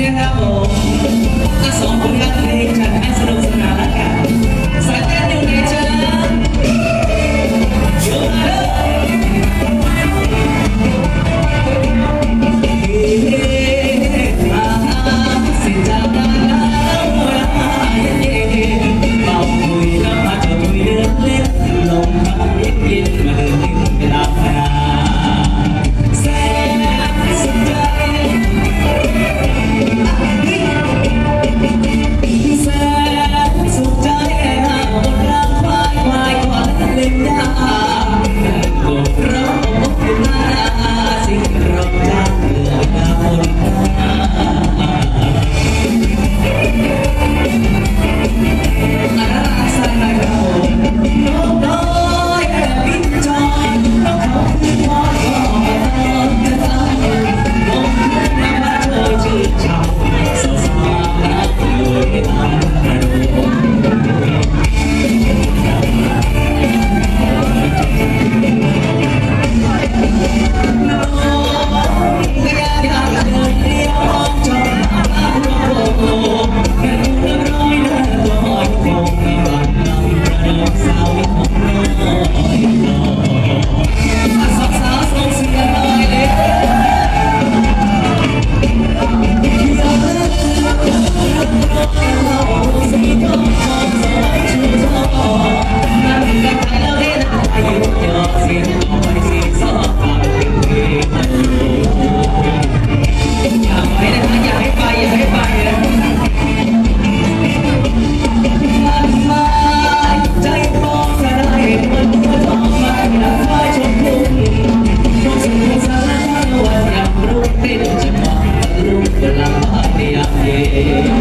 นะครับผมทั้สองคนรักเพล day.